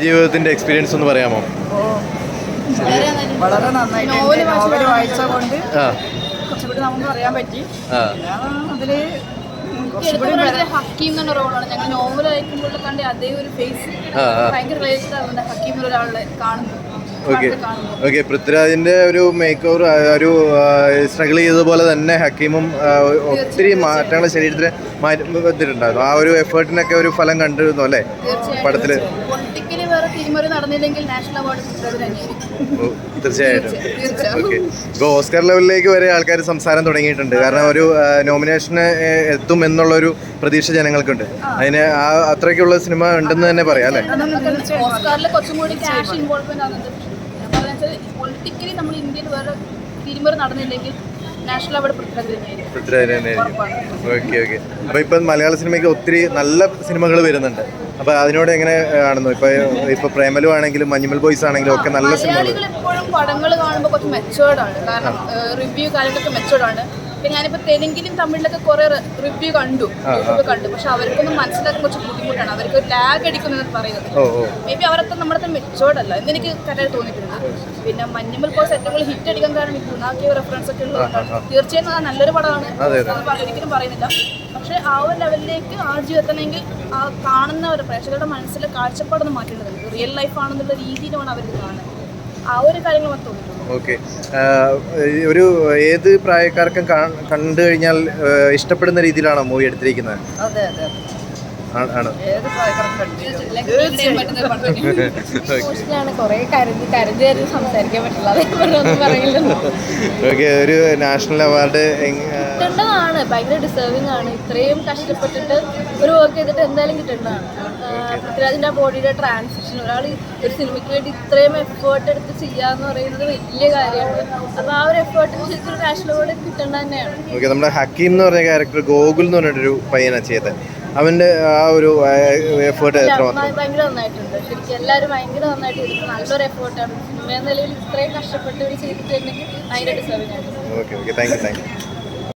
ജീവിതത്തിന്റെ എക്സ്പീരിയൻസ് ഒന്ന് പറയാമോ? വളരെ നന്നായിട്ട് നോവൽ നോവൽ വായിച്ച കൊണ്ട് കുറച്ചുകൂടി നമുക്ക് അറിയാൻ പറ്റി. അതിൽ ഹക്കീം എന്ന റോളാണ്. ഞങ്ങൾ നോവൽ വായിക്കുമ്പോൾ കണ്ട അതേ ഒരു ഫേസ് ഭയങ്കര റിലേറ്റഡ് ആവുന്നുണ്ട് ഹക്കീം എന്ന ഒരാളെ കാണുന്നു ഓക്കെ. ഓക്കെ പൃഥ്വിരാജിന്റെ ഒരു മേക്ക് ഓവർ ഒരു സ്ട്രഗിൾ പോലെ തന്നെ ഹക്കീമും ഒത്തിരി മാറ്റങ്ങൾ ശരീരത്തിൽ വന്നിട്ടുണ്ടായിരുന്നു. ആ ഒരു എഫേർട്ടിനൊക്കെ ഒരു ഫലം കണ്ടിരുന്നു അല്ലേ? പടത്തിൽ. തിരിമറി നടന്നില്ലെങ്കിൽ നാഷണൽ അവാർഡ് തീർച്ചയായിട്ടും. ഇപ്പോൾ ഓസ്കർ ലെവലിലേക്ക് വരെ ആൾക്കാർ സംസാരം തുടങ്ങിയിട്ടുണ്ട്. കാരണം ഒരു നോമിനേഷന് എത്തും എന്നുള്ളൊരു പ്രതീക്ഷ ജനങ്ങൾക്കുണ്ട്. അതിന് ആ അത്രയ്ക്കുള്ള സിനിമ ഉണ്ടെന്ന് തന്നെ പറയാം അല്ലേ? ഓസ്കാറിൽ കുറച്ചും കൂടി ക്യാഷ് ഇൻവോൾവ്മെന്റ് ആകുന്നുണ്ട് പൊളിറ്റിക്കലി നമ്മൾ ഇന്ത്യയിൽ വേറെ തിരിമറി നടന്നില്ലെങ്കിൽ പൃഥ്വിരാജ് തന്നെയായിരിക്കും. Okay okay. അപ്പൊ ഇപ്പൊ മലയാള സിനിമയ്ക്ക് ഒത്തിരി നല്ല സിനിമകൾ വരുന്നുണ്ട്. അപ്പോൾ അതിനോട് എങ്ങനെ ആണെന്നോ ഇപ്പൊ ഇപ്പൊ പ്രേമലു ആണെങ്കിലും മഞ്ഞുമൽ ബോയ്സ് ആണെങ്കിലും ഒക്കെ നല്ല സിനിമകൾ എപ്പോഴും പടങ്ങൾ കാണുമ്പോൾ കുറച്ച് മെച്ചേർഡ് ആണ്. കാരണം റിവ്യൂ കാര്യങ്ങളൊക്കെ മെച്ചേർഡ് ആണ്. ഇപ്പൊ ഞാനിപ്പോ തെലുങ്കിലും തമിഴിലൊക്കെ കുറെ റിവ്യൂ കണ്ടു യൂട്യൂബ് കണ്ടു. പക്ഷെ അവർക്കൊന്നും മനസ്സിലാക്കാൻ കുറച്ച് ബുദ്ധിമുട്ടാണ്. അവർക്ക് ഒരു ലാഗ് അടിക്കുന്നു പറയുന്നത്. മേ ബി അവരൊക്കെ നമ്മുടെ മെച്ചോർഡ് അല്ല. എന്ന് എനിക്ക് കറക്റ്റ് തോന്നിയിട്ടുണ്ട്. പിന്നെ മഞ്ഞുമൽ പോസ് ഏറ്റവും കൂടുതൽ ഹിറ്റ് അടിക്കാൻ കാരണം ഗുണാക്കിയ റെഫറൻസ് ഒക്കെ ഉള്ളതുകൊണ്ടാണ്. തീർച്ചയായും അത് നല്ലൊരു പടമാണ്. ഒരിക്കലും പറയുന്നില്ല. പക്ഷെ ആ ഒരു ലെവലിലേക്ക് ആർജി എത്തണമെങ്കിൽ ആ കാണുന്ന ഒരു പ്രേക്ഷകരുടെ മനസ്സിലെ കാഴ്ചപ്പാടൊന്നും മാറ്റേണ്ടതുണ്ട്. റിയൽ ലൈഫ് ആണെന്നുള്ള രീതിയിലാണ് അവർ കാണുന്നത്. ആ ഒരു കാര്യങ്ങൾ മാത്രമേ തോന്നിയിട്ടുള്ളൂ ഓക്കെ. ഒരു ഏത് പ്രായക്കാർക്കും കണ്ടു കഴിഞ്ഞാൽ ഇഷ്ടപ്പെടുന്ന രീതിയിലാണോ മൂവി എടുത്തിരിക്കുന്നത്? അതെ ആണ്? ഒരു ഓക്കെ. National award കിട്ടേണ്ടതാണ്. ഭയങ്കര ഡിസേർവിംഗ് ആണ്. ഇത്രയും കഷ്ടപ്പെട്ടിട്ട് ഒരു വർക്ക് ചെയ്തിട്ട് എന്തായാലും കിട്ടേണ്ടതാണ്. ആഹ് പൃഥ്വിരാജിന്റെ ബോഡിയുടെ ട്രാൻസിഷൻ ഒരാൾ ഒരു സിനിമയ്ക്ക് വേണ്ടി ഇത്രയും എഫേർട്ട് എടുത്ത് ചെയ്യാന്ന് പറയുന്നത് വലിയ കാര്യമാണ്. അപ്പൊ ആ ഒരു എഫേർട്ടിന് ശരിക്കും നാഷണൽ അവാർഡ് കിട്ടേണ്ട തന്നെയാണ്. ഓക്കെ നമ്മുടെ ഹക്കീം എന്ന് പറഞ്ഞ ക്യാരക്ടർ ഗോകുൽ എന്ന് പറഞ്ഞിട്ടൊരു പയ്യനാണ് ചെയ്തത് അവന്റെ ആ ഒരു എഫേർട്ട് ഭയങ്കര നന്നായിട്ടുണ്ട്. ശരിക്കും എല്ലാവരും ഭയങ്കര നന്നായിട്ട് ചെയ്തിട്ട് നല്ലൊരു എഫേർട്ടാണ് സിനിമ നിലയിൽ ഇത്രയും കഷ്ടപ്പെട്ട് ഒരു ചെയ്തിട്ടുണ്ടെങ്കിൽ ഭയങ്കര ഡിസേർവിംഗ് ആയിട്ട് okay okay. Thank you thank you